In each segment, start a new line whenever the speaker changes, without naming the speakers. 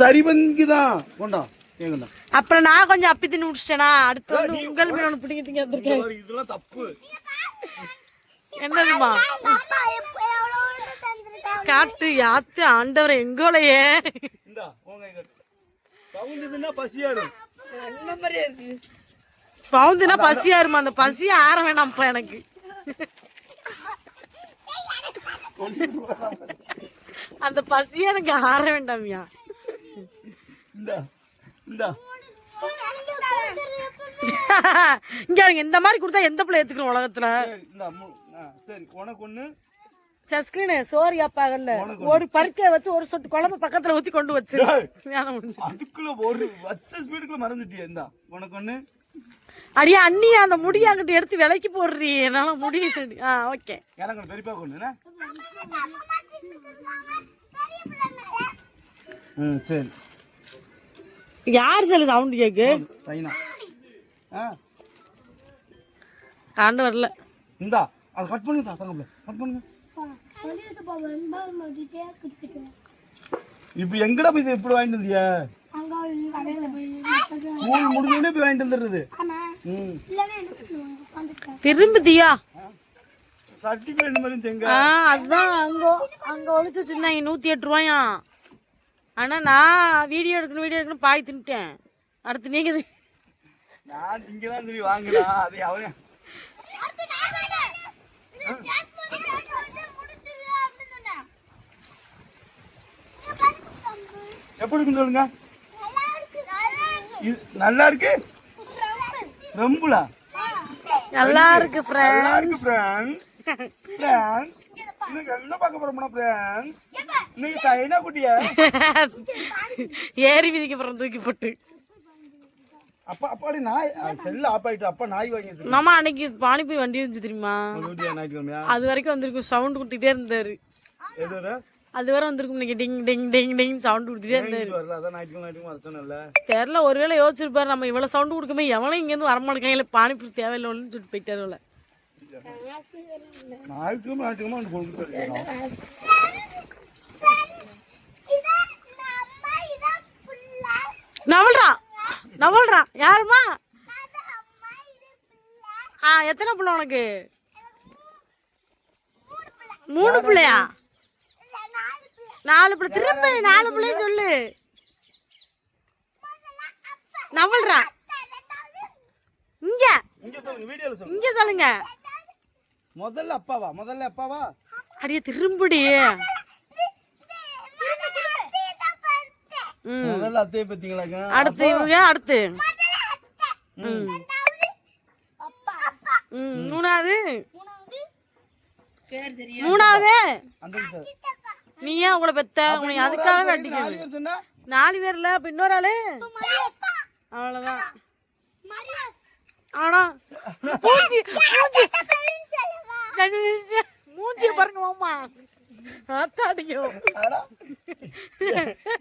சரி பங்குதான் கொண்டா
அப்புறம் நான் கொஞ்சம் அப்பி தின்னு முடிச்சிட்டேனா? அடுத்து வந்து உங்கள் மீன் ஒன்று பிடிங்க திங்க வந்திருக்கேன்.
இதெல்லாம் தப்பு.
என்னதுமா காட்டு யாத்து ஆண்டவர் எங்கோலையே.
இந்தா உங்க பவுந்ததுன்னா பசியாரும்
பவுந்துனா பசியா இருமா அந்த பசி ஆற வேணாம்ப்பா எனக்கு. அந்த பசி எனக்கு ஆற வேண்டாம்யா.
இந்தா இந்தா
இங்க இருங்க இந்த மாதிரி கொடுத்தா எந்த பிள்ளை ஏத்துக்கிறோம் உலகத்துல
சரி இந்தா மு- ஆ, சரி உனக்கு ஒண்ணு
சஸ்கிரீனு சோறு ஆப்பாகல்ல ஒரு பருக்கைய வச்சு ஒரு சொட்டு குழம்பு பக்கத்துல ஊத்தி கொண்டு வச்சு
அதுக்குள்ள ஒரு வச்ச ஸ்பீடுக்குள்ள மறந்துட்டியா இந்தா உனக்கு ஒண்ணு
அடியா அண்ணி அந்த முடிய அங்கிட்டு எடுத்து விலைக்கு போடுறீ என்னால முடியல ஆ ஓகே
எனக்கு பெரியப்பா கொண்டு ம் சரி
யார் சொல்லு சவுண்ட் கேக்கு?
சைனா.
காண்டு வரல.
இந்தா அது கட் பண்ணுங்க தங்கப்பிள்ள. கட் பண்ணுங்க. இப்போ எங்கடா போய் இதை இப்படி வாங்கிட்டு வந்தியா? ஸ்கூல் முடிஞ்சோடனே போய் வாங்கிட்டு வந்துடுறது. ம்.
திரும்புதியா?
சர்டிஃபிகேட் மாதிரி
அதுதான். அங்க அங்க ஒழிச்சு வச்சிருந்தாங்க நூத்தி எட்டு ரூபாயா ஆனா நான் வீடியோ எடுக்கணும் வீடியோ எடுக்கணும் பாய் தின்ட்டேன் அடுத்து நீங்க தி-
நான் இங்க தான் சொல்லி வாங்கினா அது அவன். எப்படி சொல்லுங்க இது நல்லா இருக்கு ரொம்பலா
நல்லா இருக்கு? ஃப்ரெண்ட்
நல்லா இருக்கு ஃப்ரெண்ட்ஸ் ஃப்ரெண்ட்ஸ் இன்னைக்கு என்ன பார்க்க போறோம்னா ஃப்ரெண்ட்ஸ் இன்னைக்கு சைனா குட்டியா?
ஏறி விதிக்க போறோம் தூக்கி போட்டு.
அப்பா அப்பாடி நாய் செல்ல ஆப் ஆயிட்டு அப்பா நாய் வாங்கி.
மாமா அன்னைக்கு பானிபூரி வண்டி வந்துச்சு தெரியுமா? அது வரைக்கும் வந்திருக்கும் சவுண்ட் கொடுத்துட்டே இருந்தாரு.
எது வர
அது வரை வந்திருக்கும் இன்னைக்கு டிங் டிங் டிங் டிங் சவுண்ட் கொடுத்துட்டே இருந்தாரு. தெரியல ஒருவேளை யோசிச்சிருப்பாரு நம்ம இவ்வளவு சவுண்ட் கொடுக்கமே எவனும் இங்கேருந்து வரமாட்டேங்காங்களே பானிபூரி தேவையில்லைன்னு சொல்லிட்டு போயிட்டாரு
ஞாயிற்றுக்கிழமை அவனுக்கு கொண்டு போயிருக்கேன்
நவல்றா நவல்றா யாருமா ஆ எத்தனை பிள்ளை உனக்கு? மூணு பிள்ளையா? நாலு பிள்ளை திரும்ப நாலு பிள்ளையும் சொல்லு. நவல்றா இங்க.
இங்க சொல்லுங்க வீடியோல சொல்லுங்க
இங்க சொல்லுங்க
முதல்ல அப்பாவா? முதல்ல அப்பாவா?
அடியே திரும்படி. ம்.
முதல்ல அத்தையை பத்தீங்களாங்க?
அடுத்து இவங்க அடுத்து. ம். ம். மூணாவது. மூணாவது. நீ ஏன் உங்களை பெத்த? உன்னை அதுக்காக வெட்டிக்கணும்
நாலு பேர் சொன்னா?
நாலு பேர்ல இப்ப இன்னொரு ஆளு? அவ்வளவுதான். ஆனா மூஞ்சி மூஞ்சி. மூஞ்சிய பாருங்க மாமா அத்தாடிக்கும்
அடா.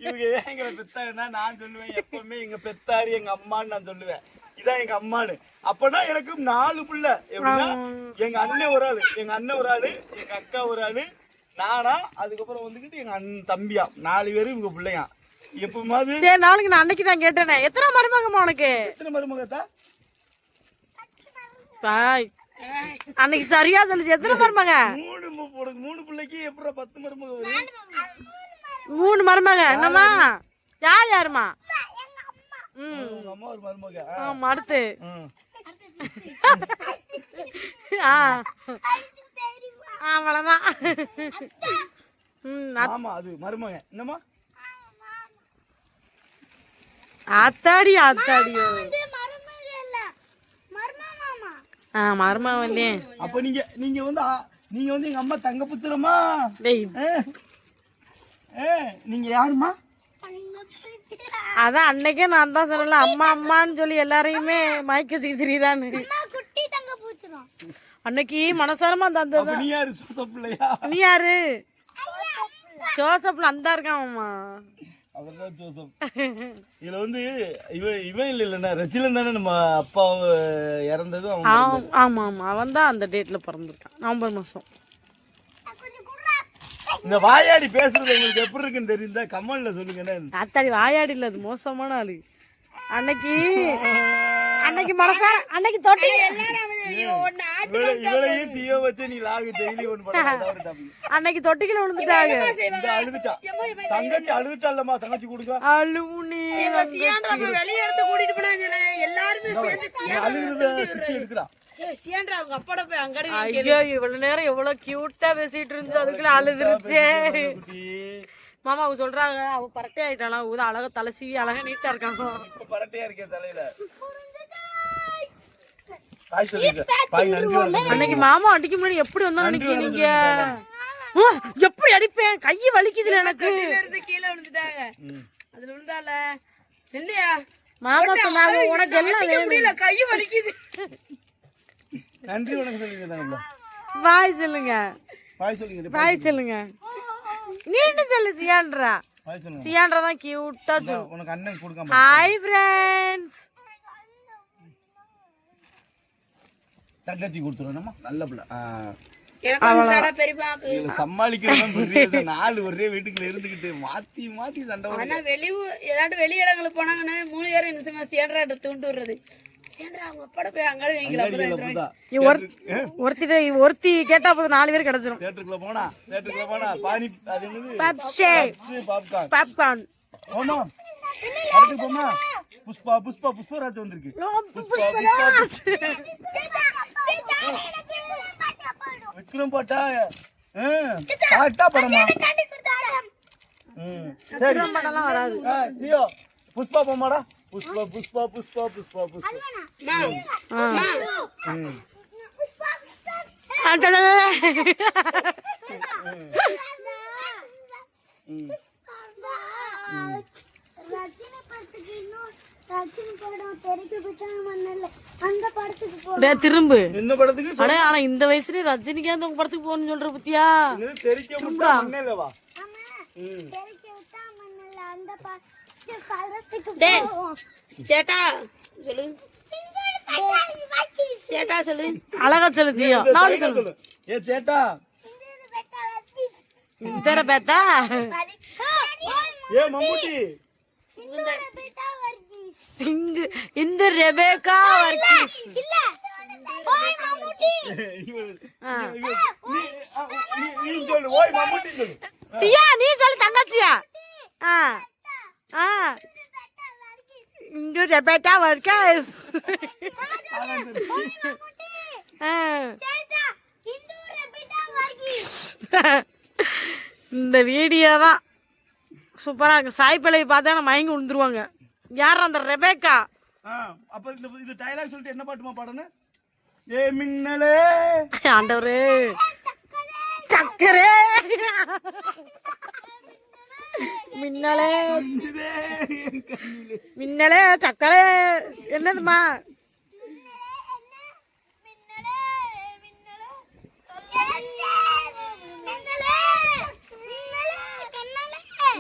இவங்க ஏன் எங்களை பெத்தாங்கன்னா நான் சொல்லுவேன் எப்பவுமே எங்க பெத்தாரு எங்க அம்மான்னு நான் சொல்லுவேன். இதான் எங்க அம்மான்னு. அப்பனா எனக்கு நாலு பிள்ளை. எப்படின்னா எங்க அண்ணன் ஒரு ஆளு எங்க அண்ணன் ஒரு ஆளு எங்க அக்கா ஒரு ஆளு நானா அதுக்கப்புறம் வந்துக்கிட்டு எங்க அண்ணன் தம்பியா. நாலு பேரும் இவங்க பிள்ளையா. எப்பமாவது
சரி நாளைக்கு நான் அன்னைக்கு நான் கேட்டேனே. எத்தனை மருமகம்மா உனக்கு?
எத்தனை மருமகத்தா?
பாய். அன்னைக்கு சரியா சொல்லுச்சு. எத்தனை மருமக?
மூணு மூணு பிள்ளைக்கு எப்படா பத்து மருமக
மூணு மருமக. என்னம்மா? யார் யாருமா ம்.
அம்மா ஒரு மருமக. ஆ.
ஆமா அடுத்து.
ம்.
ஆ. அவ்வளோதான் ம்
ஆமா அது மருமக. என்னம்மா?
ஆத்தாடி ஆத்தாடியோ ஆ மருமக வந்தேன்
அப்ப நீங்க நீங்க வந்து ஆ- நீங்க வந்து எங்க அம்மா தங்க புத்திரமா?
டேய்.
ஏ, ஏ, நீங்க யாருமா
அதான் அன்னைக்கே நான் தான் சொன்னல அம்மா அம்மான்னு சொல்லி எல்லாரையுமே மயக்க வச்சுக்கு திரியிறான்னு. அன்னைக்கு மனசாரமா அந்த
நீ யாரு
நீ யாரு? ஜோசப்ல அந்த இருக்கான்மா
அவர்தான் ஜோசப். இதுல வந்து இவன் இவன் இல்ல இல்லைண்ணா ரச்சிலன் தானே நம்ம அப்பா இறந்ததும்
ஆமா ஆமா. அவன் தான் அந்த டேட்ல பிறந்திருக்கான். நவம்பர் மாசம்.
இந்த வாயாடி பேசுறது உங்களுக்கு எப்படி இருக்குன்னு தெரியுதா? கமல்ல சொல்லுங்க
அத்தாடி வாயாடி இல்ல அது மோசமான ஆளு. அன்னைக்கு அன்னைக்கு மனசார அன்னைக்கு தொட்டி அன்னைக்கு தொட்டிக்குள்ள விழுந்துட்டாங்க.
தங்கச்சி அழுதுட்டாலம்மா தங்கச்சி கொடுங்க
அழுவுனி
வெளியே எடுத்து கூட்டிட்டு போனாங்க எல்லாருமே சேர்ந்து
ஐயோ இவ்வளவு நேரம் எவ்வளவு கியூட்டா பேசிட்டு இருந்துச்சு. அதுக்குள்ள அழுதுருச்சே. மாமா அவங்க சொல்றாங்க அவ பரட்டை ஆயிட்டாளா ஊதா அழகா தலை சீவி அழகா நீட்டா இருக்காங்க.
பரட்டையா இருக்கேன் தலையில பாய் சொல்லுங்க பாய் நன்றி வணக்கம்.
அன்னைக்கு மாமா அடிக்க முன்னாடி எப்படி வந்தோம் நினைக்கிறீங்க நீங்க எப்படி அடிப்பேன்? கை வலிக்குதுல எனக்கு.
இருந்து கீழே விழுந்துட்டாங்க. அதுல விழுந்தால. இல்லையா
மாமா சொன்னாங்க உனக்கு எல்லாம்
முடியல கை வலிக்குது.
நன்றி வணக்கம் சொல்லிருந்தாங்கல்ல
பாய் சொல்லுங்க.
பாய் சொல்லுங்க
பாய் சொல்லுங்க. நீ என்ன சொல்லு சியான்றா?
சொல்லுங்க.
சியான்றா தான் கியூட்டா சொல்லு.
உனக்கு அண்ணன் கொடுக்காம
ஹாய் ஃப்ரெண்ட்ஸ்
தங்கச்சி கொடுத்துருவோம் நல்ல பிள்ளை. நாலு ஒரே வீட்டுக்குள்ள இருந்துகிட்டு மாத்தி மாத்தி சண்டை.
ஆனா வெளியூர் ஏதாட்டு வெளி இடங்களுக்கு போனாங்கன்னா மூணு பேரும் நிமிஷமா சேண்டரா தூண்டு விடுறது
ஒருத்தி கேட்டா போதும் நாலு பேர் கிடைச்சிரும்.
தேட்டருக்குள்ள போனா
பப்ஷே
பாப்கார்ன் அடுத்து போமா புஷ்பா புஷ்பா புஷ்பராஜ் வந்திருக்கு புஷ்பா புஷ்பா விக்ரம் பாட்டா பாட்டா படமா ம், சரி
படம்லாம் வராது
ஆ, ஜியோ புஷ்பா போமாடா புஷ்பா புஷ்பா புஷ்பா புஷ்பா புஷ்பா ம்.
ரஜினி படத்துக்கு இன்னும் ரஜினி படம் தெறிக்க விட்டாங்க அந்த படத்துக்கு போ
டேய், திரும்பு.
இந்த படத்துக்கு
அடே ஆனா இந்த வயசுலயே ரஜினிகாந்த் உங்க படத்துக்கு போகணும்னு சொல்ற பத்தியா?
தெரிக்க மண்ணேலவா
விட்டா மண்ணல்ல அந்த படத்துக்கு படத்துக்கு
டேய்.
போவோம்
சேட்டா சொல்லு. சேட்டா சொல்லு.
அழகா சொல்லு தியா சொல்லு.
சொல்லு. ஏ சேட்டா.
இந்த பேத்தா?
ஏ மம்முட்டி.
சிங்கு இந்த ரெபேக்கா வர்க்கீஸ்.
இவன் நீ ஆ, நீ- சொல்லு ஓய் மம்முட்டி சொல்லு.
தியா நீ சொல்லு தங்கச்சியா? ஆ. ஆ. இந்த ரெபேக்கா வர்க்கீஸ். ஆ. இந்த வீடியோ தான் சூப்பராக இருக்கு. சாய் பார்த்தா நான் மயங்கி விழுந்துருவாங்க. யார் அந்த ரெபேக்கா?
ஆ, அப்ப இந்த இது டயலாக் சொல்லிட்டு என்ன பாட்டுமா பாடணும் ஏ மின்னலே.
ஆண்டவரே. சக்கரே. மின்னலே. மின்னலே. சக்கரே. என்னதுமா